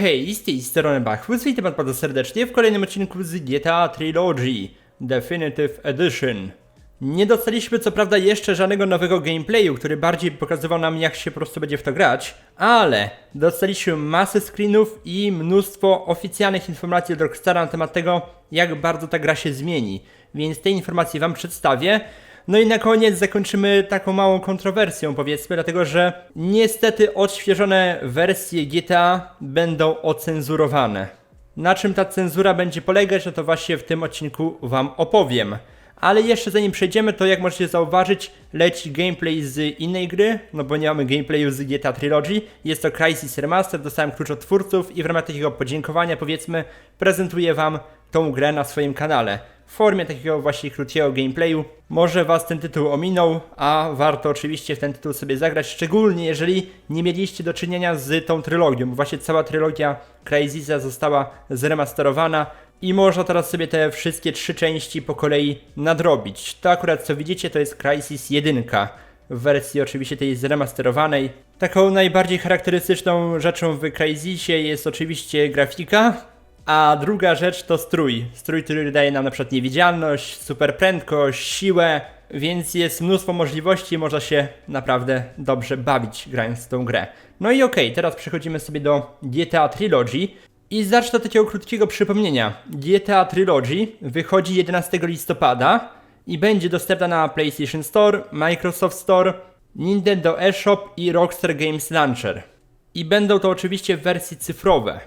Hej, z tej strony Bachus, witam bardzo serdecznie w kolejnym odcinku z GTA Trilogy Definitive Edition. Nie dostaliśmy co prawda jeszcze żadnego nowego gameplayu, który bardziej pokazywał nam jak się po prostu będzie w to grać, ale dostaliśmy masę screenów i mnóstwo oficjalnych informacji od Rockstara na temat tego, jak bardzo ta gra się zmieni, więc te informacje wam przedstawię. No i na koniec zakończymy taką małą kontrowersją, powiedzmy, dlatego że niestety odświeżone wersje GTA będą ocenzurowane. Na czym ta cenzura będzie polegać, no to właśnie w tym odcinku Wam opowiem. Ale jeszcze zanim przejdziemy, to jak możecie zauważyć, leci gameplay z innej gry, no bo nie mamy gameplayu z GTA Trilogy. Jest to Crysis Remaster, dostałem klucz od twórców i w ramach takiego podziękowania, powiedzmy, prezentuję Wam tą grę na swoim kanale. W formie takiego właśnie krótkiego gameplayu. Może Was ten tytuł ominął, a warto oczywiście w ten tytuł sobie zagrać, szczególnie jeżeli nie mieliście do czynienia z tą trylogią, bo właśnie cała trylogia Crysisa została zremasterowana i można teraz sobie te wszystkie trzy części po kolei nadrobić. To akurat co widzicie to jest Crysis 1 w wersji oczywiście tej zremasterowanej. Taką najbardziej charakterystyczną rzeczą w Crysisie jest oczywiście grafika, a druga rzecz to strój. Strój, który daje nam na przykład niewidzialność, super prędkość, siłę, więc jest mnóstwo możliwości i można się naprawdę dobrze bawić grając w tą grę. No i okej, teraz przechodzimy sobie do GTA Trilogy. I zacznę od takiego krótkiego przypomnienia. GTA Trilogy wychodzi 11 listopada i będzie dostępna na PlayStation Store, Microsoft Store, Nintendo eShop i Rockstar Games Launcher. I będą to oczywiście wersje cyfrowe.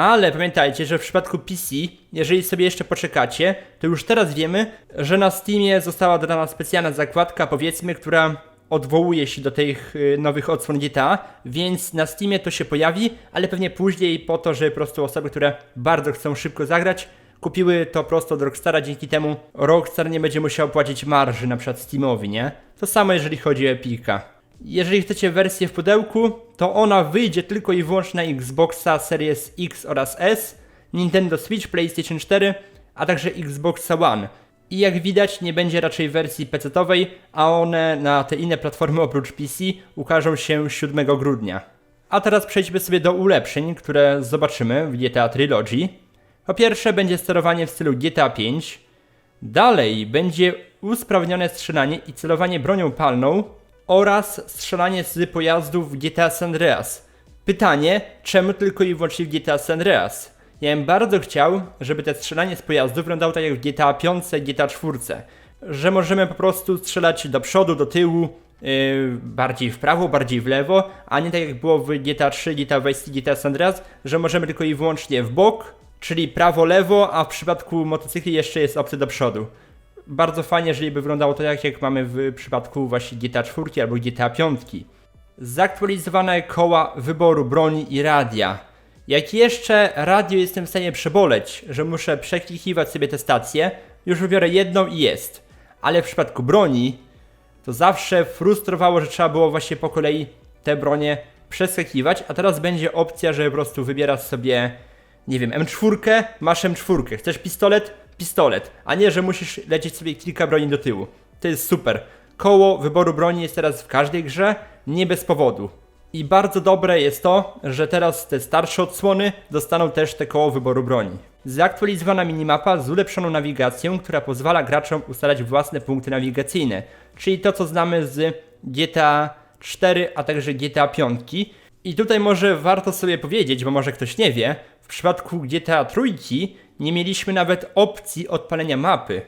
Ale pamiętajcie, że w przypadku PC, jeżeli sobie jeszcze poczekacie, to już teraz wiemy, że na Steamie została dodana specjalna zakładka, powiedzmy, która odwołuje się do tych y, nowych odsłon GTA, więc na Steamie to się pojawi, ale pewnie później po to, że po prostu osoby, które bardzo chcą szybko zagrać, kupiły to prosto od Rockstara, dzięki temu Rockstar nie będzie musiał płacić marży na przykład Steamowi, nie? To samo jeżeli chodzi o Epika. Jeżeli chcecie wersję w pudełku, to ona wyjdzie tylko i wyłącznie na Xboxa Series X oraz S, Nintendo Switch, PlayStation 4, a także Xboxa One. I jak widać, nie będzie raczej wersji PC-owej, a one na te inne platformy oprócz PC ukażą się 7 grudnia. A teraz przejdźmy sobie do ulepszeń, które zobaczymy w GTA Trilogy. Po pierwsze będzie sterowanie w stylu GTA 5. Dalej będzie usprawnione strzelanie i celowanie bronią palną oraz strzelanie z pojazdów w GTA San Andreas. Pytanie, czemu tylko i wyłącznie w GTA San Andreas? Ja bym bardzo chciał, żeby te strzelanie z pojazdów wyglądało tak jak w GTA 5, GTA 4. Że możemy po prostu strzelać do przodu, do tyłu, yy, bardziej w prawo, bardziej w lewo, a nie tak jak było w GTA 3, GTA Vice GTA San Andreas, że możemy tylko i wyłącznie w bok, czyli prawo, lewo, a w przypadku motocykli jeszcze jest opcja do przodu bardzo fajnie, jeżeli by wyglądało to tak, jak mamy w przypadku właśnie GTA 4 albo GTA 5. Zaktualizowane koła wyboru broni i radia. Jak jeszcze radio jestem w stanie przeboleć, że muszę przeklikiwać sobie te stacje, już wybiorę jedną i jest. Ale w przypadku broni, to zawsze frustrowało, że trzeba było właśnie po kolei te bronie przeskakiwać, a teraz będzie opcja, że po prostu wybierasz sobie, nie wiem, M4, masz M4, chcesz pistolet, pistolet, a nie, że musisz lecieć sobie kilka broni do tyłu. To jest super. Koło wyboru broni jest teraz w każdej grze, nie bez powodu. I bardzo dobre jest to, że teraz te starsze odsłony dostaną też te koło wyboru broni. Zaktualizowana minimapa z ulepszoną nawigacją, która pozwala graczom ustalać własne punkty nawigacyjne, czyli to co znamy z GTA 4, a także GTA 5. I tutaj może warto sobie powiedzieć, bo może ktoś nie wie, w przypadku GTA Trójki nie mieliśmy nawet opcji odpalenia mapy.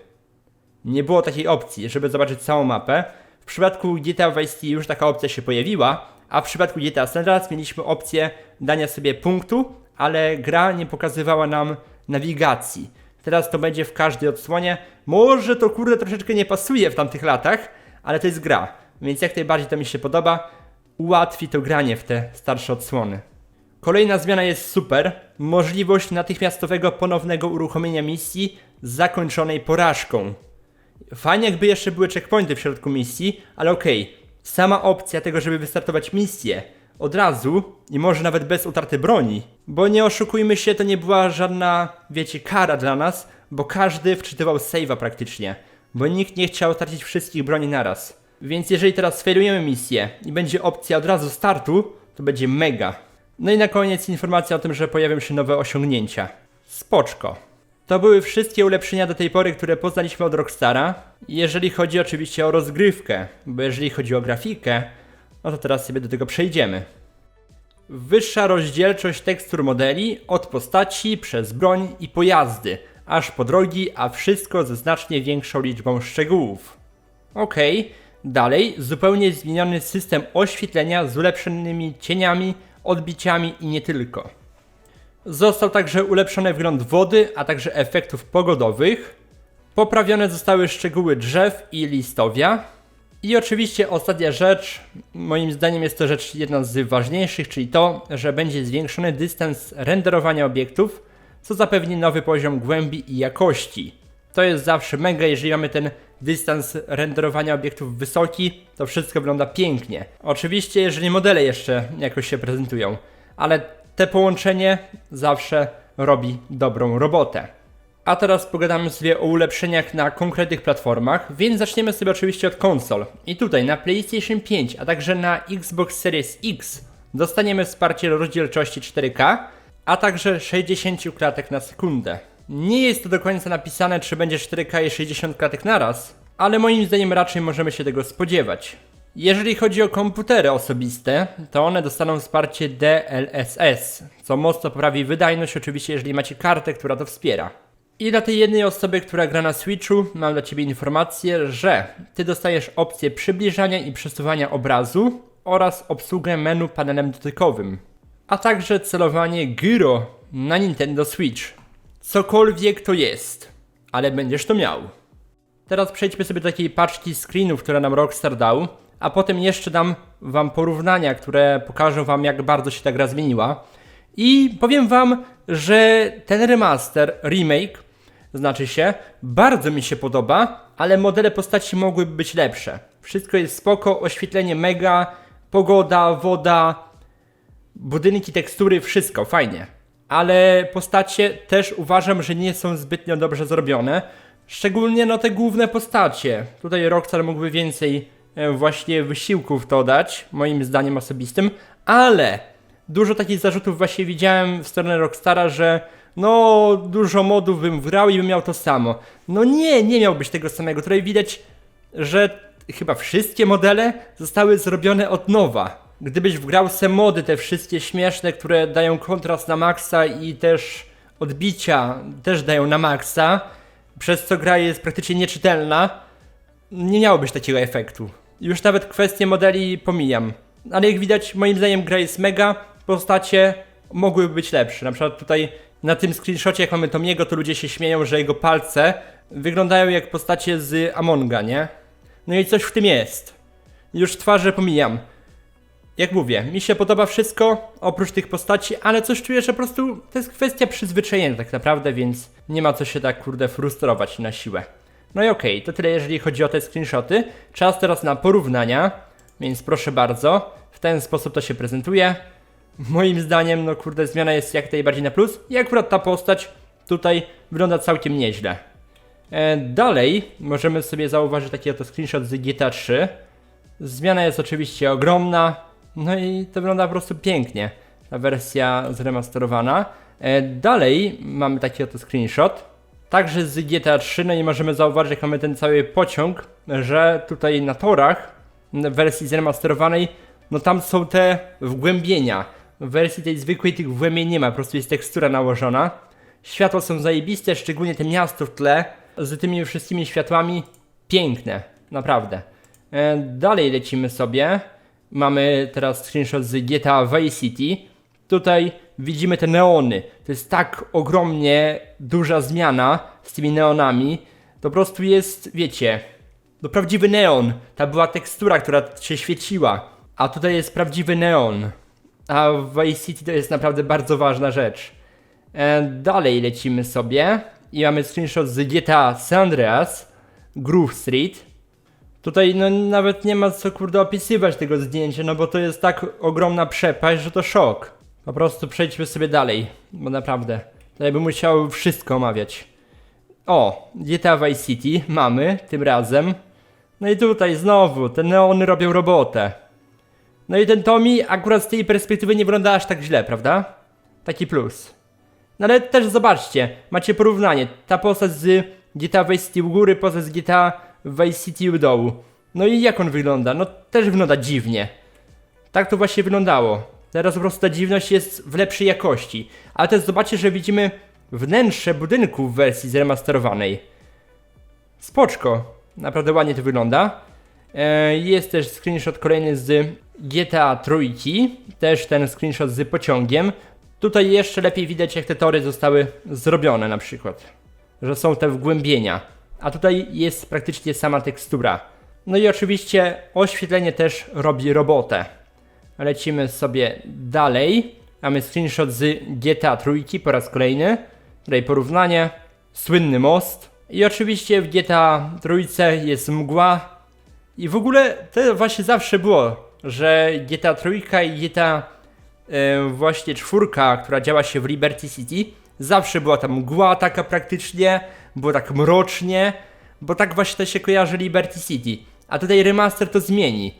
Nie było takiej opcji, żeby zobaczyć całą mapę. W przypadku GTA Vice City już taka opcja się pojawiła, a w przypadku GTA San Andreas mieliśmy opcję dania sobie punktu, ale gra nie pokazywała nam nawigacji. Teraz to będzie w każdej odsłonie. Może to kurde troszeczkę nie pasuje w tamtych latach, ale to jest gra, więc jak najbardziej to mi się podoba. Ułatwi to granie w te starsze odsłony. Kolejna zmiana jest super. Możliwość natychmiastowego ponownego uruchomienia misji zakończonej porażką. Fajnie jakby jeszcze były checkpointy w środku misji, ale okej. Sama opcja tego, żeby wystartować misję od razu i może nawet bez utraty broni. Bo nie oszukujmy się, to nie była żadna, wiecie, kara dla nas, bo każdy wczytywał save'a praktycznie. Bo nikt nie chciał tracić wszystkich broni naraz. Więc jeżeli teraz failujemy misję i będzie opcja od razu startu, to będzie mega. No i na koniec informacja o tym, że pojawią się nowe osiągnięcia. Spoczko. To były wszystkie ulepszenia do tej pory, które poznaliśmy od Rockstara. Jeżeli chodzi oczywiście o rozgrywkę, bo jeżeli chodzi o grafikę, no to teraz sobie do tego przejdziemy. Wyższa rozdzielczość tekstur modeli od postaci, przez broń i pojazdy, aż po drogi, a wszystko ze znacznie większą liczbą szczegółów. Ok, dalej zupełnie zmieniony system oświetlenia z ulepszonymi cieniami, odbiciami i nie tylko. Został także ulepszony wygląd wody, a także efektów pogodowych. Poprawione zostały szczegóły drzew i listowia. I oczywiście ostatnia rzecz, moim zdaniem jest to rzecz jedna z ważniejszych, czyli to, że będzie zwiększony dystans renderowania obiektów, co zapewni nowy poziom głębi i jakości. To jest zawsze mega, jeżeli mamy ten dystans renderowania obiektów wysoki, to wszystko wygląda pięknie. Oczywiście, jeżeli modele jeszcze jakoś się prezentują, ale te połączenie zawsze robi dobrą robotę. A teraz pogadamy sobie o ulepszeniach na konkretnych platformach, więc zaczniemy sobie oczywiście od konsol. I tutaj na PlayStation 5, a także na Xbox Series X dostaniemy wsparcie rozdzielczości 4K, a także 60 klatek na sekundę. Nie jest to do końca napisane, czy będzie 4K i 60 klatek naraz, ale moim zdaniem raczej możemy się tego spodziewać. Jeżeli chodzi o komputery osobiste, to one dostaną wsparcie DLSS, co mocno poprawi wydajność, oczywiście, jeżeli macie kartę, która to wspiera. I dla tej jednej osoby, która gra na Switchu, mam dla Ciebie informację, że Ty dostajesz opcję przybliżania i przesuwania obrazu oraz obsługę menu panelem dotykowym, a także celowanie gyro na Nintendo Switch. Cokolwiek to jest, ale będziesz to miał. Teraz przejdźmy sobie do takiej paczki screenów, które nam Rockstar dał, a potem jeszcze dam wam porównania, które pokażą wam jak bardzo się ta gra zmieniła. I powiem wam, że ten remaster, remake, znaczy się, bardzo mi się podoba, ale modele postaci mogłyby być lepsze. Wszystko jest spoko, oświetlenie mega, pogoda, woda, budynki, tekstury, wszystko fajnie. Ale postacie też uważam, że nie są zbytnio dobrze zrobione. Szczególnie no te główne postacie. Tutaj Rockstar mógłby więcej e, właśnie wysiłków to dać, moim zdaniem osobistym, ale dużo takich zarzutów właśnie widziałem w stronę Rockstara, że no dużo modów bym grał i bym miał to samo. No nie, nie miałbyś tego samego. Tutaj widać, że chyba wszystkie modele zostały zrobione od nowa. Gdybyś wgrał se mody, te wszystkie śmieszne, które dają kontrast na maksa i też odbicia też dają na maksa, przez co gra jest praktycznie nieczytelna, nie miałobyś takiego efektu. Już nawet kwestie modeli pomijam. Ale jak widać, moim zdaniem gra jest mega, postacie mogłyby być lepsze. Na przykład tutaj na tym screenshocie, jak mamy Tomiego, to ludzie się śmieją, że jego palce wyglądają jak postacie z Amonga, nie? No i coś w tym jest. Już twarze pomijam. Jak mówię, mi się podoba wszystko, oprócz tych postaci, ale coś czuję, że po prostu to jest kwestia przyzwyczajenia tak naprawdę, więc nie ma co się tak kurde frustrować na siłę. No i okej, okay, to tyle jeżeli chodzi o te screenshoty. Czas teraz na porównania, więc proszę bardzo, w ten sposób to się prezentuje. Moim zdaniem, no kurde, zmiana jest jak najbardziej na plus i akurat ta postać tutaj wygląda całkiem nieźle. E, dalej możemy sobie zauważyć taki oto screenshot z GTA 3. Zmiana jest oczywiście ogromna, no i to wygląda po prostu pięknie, ta wersja zremasterowana. E, dalej mamy taki oto screenshot, także z GTA 3, no i możemy zauważyć, jak mamy ten cały pociąg, że tutaj na torach w wersji zremasterowanej, no tam są te wgłębienia. W wersji tej zwykłej tych wgłębień nie ma, po prostu jest tekstura nałożona. Światła są zajebiste, szczególnie te miasto w tle z tymi wszystkimi światłami. Piękne, naprawdę. E, dalej lecimy sobie. Mamy teraz screenshot z GTA Vice City. Tutaj widzimy te neony. To jest tak ogromnie duża zmiana z tymi neonami. To po prostu jest, wiecie, to prawdziwy neon. Ta była tekstura, która się świeciła. A tutaj jest prawdziwy neon. A w Vice City to jest naprawdę bardzo ważna rzecz. E, dalej lecimy sobie. I mamy screenshot z GTA San Andreas. Groove Street. Tutaj no nawet nie ma co kurde opisywać tego zdjęcia, no bo to jest tak ogromna przepaść, że to szok. Po prostu przejdźmy sobie dalej, bo naprawdę. Tutaj bym musiał wszystko omawiać. O, GTA Vice City mamy tym razem. No i tutaj znowu, te neony robią robotę. No i ten Tommy akurat z tej perspektywy nie wygląda aż tak źle, prawda? Taki plus. No ale też zobaczcie, macie porównanie. Ta postać z GTA Vice City u góry, postać z GTA Vice City u dołu. No i jak on wygląda? No też wygląda dziwnie. Tak to właśnie wyglądało. Teraz po prostu ta dziwność jest w lepszej jakości. Ale też zobaczcie, że widzimy wnętrze budynku w wersji zremasterowanej. Spoczko. Naprawdę ładnie to wygląda. E, Jest też screenshot kolejny z GTA Trójki. Też ten screenshot z pociągiem. Tutaj jeszcze lepiej widać jak te tory zostały zrobione na przykład. Że są te wgłębienia. A tutaj jest praktycznie sama tekstura. No i oczywiście oświetlenie też robi robotę. Lecimy sobie dalej. Mamy screenshot z GTA Trójki po raz kolejny. Tutaj porównanie. Słynny most. I oczywiście w GTA Trójce jest mgła. I w ogóle to właśnie zawsze było, że GTA Trójka i GTA e, właśnie czwórka, która działa się w Liberty City, zawsze była tam mgła taka praktycznie, było tak mrocznie, bo tak właśnie to się kojarzy Liberty City. A tutaj remaster to zmieni.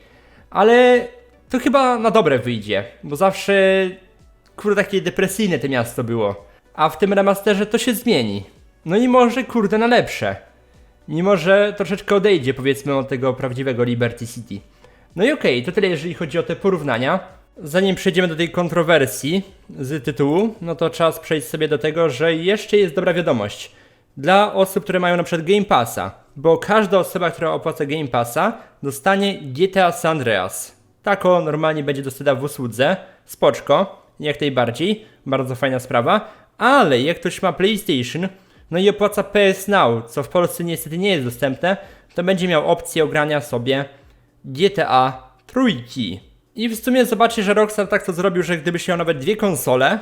Ale to chyba na dobre wyjdzie, bo zawsze kurde takie depresyjne to miasto było. A w tym remasterze to się zmieni. No i może kurde na lepsze. Mimo, że troszeczkę odejdzie powiedzmy od tego prawdziwego Liberty City. No i okej, to tyle jeżeli chodzi o te porównania. Zanim przejdziemy do tej kontrowersji z tytułu, no to czas przejść sobie do tego, że jeszcze jest dobra wiadomość. Dla osób, które mają na przykład Game Passa, bo każda osoba, która opłaca Game Passa, dostanie GTA San Andreas. Tako normalnie będzie dostępna w usłudze, spoczko, jak najbardziej, bardzo fajna sprawa, ale jak ktoś ma PlayStation, no i opłaca PS Now, co w Polsce niestety nie jest dostępne, to będzie miał opcję ogrania sobie GTA trójki. I w sumie zobaczcie, że Rockstar tak to zrobił, że gdybyś miał nawet dwie konsole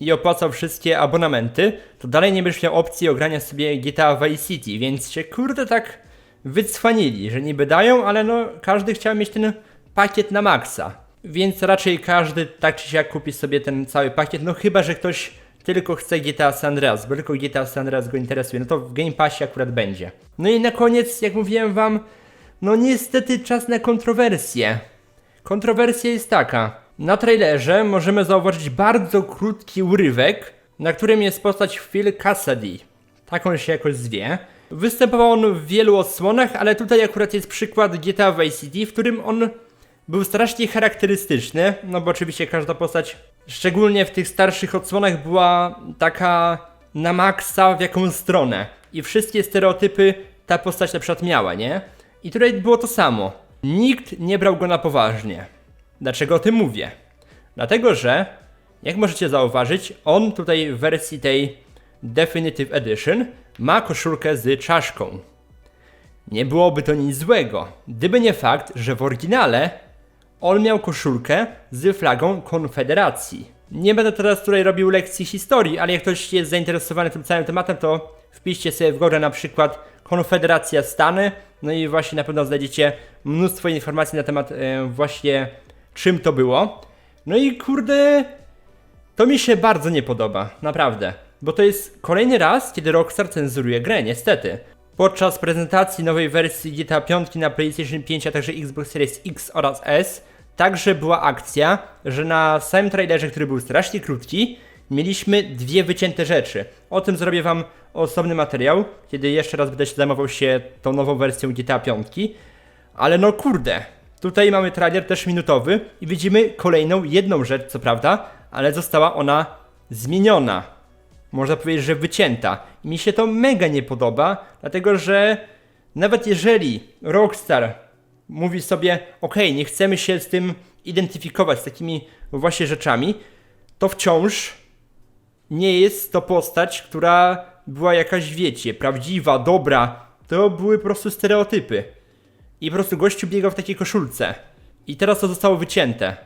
i opłacał wszystkie abonamenty, to dalej nie będziesz miał opcji ogrania sobie GTA Vice City, więc się kurde tak wycwanili, że niby dają, ale no każdy chciał mieć ten pakiet na maksa. Więc raczej każdy tak czy siak kupi sobie ten cały pakiet, no chyba, że ktoś tylko chce GTA San Andreas, bo tylko GTA San Andreas go interesuje, no to w Game Passie akurat będzie. No i na koniec, jak mówiłem wam, no niestety czas na kontrowersję. Kontrowersja jest taka. Na trailerze możemy zauważyć bardzo krótki urywek, na którym jest postać Phil Cassidy. Tak on się jakoś zwie. Występował on w wielu odsłonach, ale tutaj akurat jest przykład GTA Vice City, w którym on był strasznie charakterystyczny, no bo oczywiście każda postać, szczególnie w tych starszych odsłonach, była taka na maksa w jakąś stronę. I wszystkie stereotypy ta postać na przykład miała, nie? I tutaj było to samo. Nikt nie brał go na poważnie. Dlaczego o tym mówię? Dlatego, że jak możecie zauważyć, on tutaj w wersji tej Definitive Edition ma koszulkę z czaszką. Nie byłoby to nic złego, gdyby nie fakt, że w oryginale on miał koszulkę z flagą Konfederacji. Nie będę teraz tutaj robił lekcji historii, ale jak ktoś jest zainteresowany tym całym tematem, to wpiszcie sobie w górę na przykład Konfederacja Stany, no i właśnie na pewno znajdziecie mnóstwo informacji na temat e, właśnie czym to było. No i kurde, to mi się bardzo nie podoba, naprawdę. Bo to jest kolejny raz, kiedy Rockstar cenzuruje grę, niestety. Podczas prezentacji nowej wersji GTA 5 na PlayStation 5, a także Xbox Series X oraz S, także była akcja, że na samym trailerze, który był strasznie krótki, mieliśmy dwie wycięte rzeczy. O tym zrobię wam osobny materiał, kiedy jeszcze raz będę się zajmował się tą nową wersją GTA 5. Ale no kurde, tutaj mamy trailer też minutowy i widzimy kolejną jedną rzecz, co prawda, ale została ona zmieniona. Można powiedzieć, że wycięta. I mi się to mega nie podoba, dlatego że nawet jeżeli Rockstar mówi sobie, ok, nie chcemy się z tym identyfikować, z takimi właśnie rzeczami, to wciąż nie jest to postać, która była jakaś, wiecie, prawdziwa, dobra. To były po prostu stereotypy. I po prostu gościu biegał w takiej koszulce. I teraz to zostało wycięte.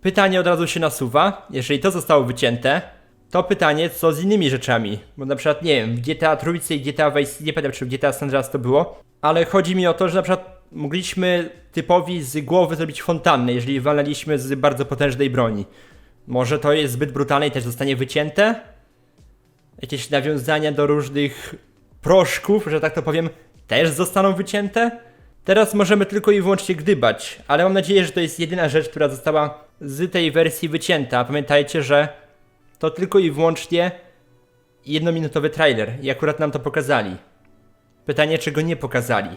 Pytanie od razu się nasuwa, jeżeli to zostało wycięte, to pytanie co z innymi rzeczami. Bo na przykład, nie wiem, w GTA Trójce i GTA Vice, nie pamiętam czy w GTA San to było, ale chodzi mi o to, że na przykład mogliśmy typowi z głowy zrobić fontannę, jeżeli walaliśmy z bardzo potężnej broni. Może to jest zbyt brutalne i też zostanie wycięte? Jakieś nawiązania do różnych proszków, że tak to powiem, też zostaną wycięte? Teraz możemy tylko i wyłącznie gdybać, ale mam nadzieję, że to jest jedyna rzecz, która została z tej wersji wycięta. Pamiętajcie, że to tylko i wyłącznie jednominutowy trailer i akurat nam to pokazali. Pytanie, czego nie pokazali.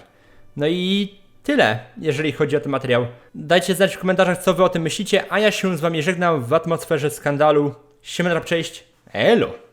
No i tyle, jeżeli chodzi o ten materiał. Dajcie znać w komentarzach, co wy o tym myślicie, a ja się z wami żegnam w atmosferze skandalu. Siemano, cześć, elo!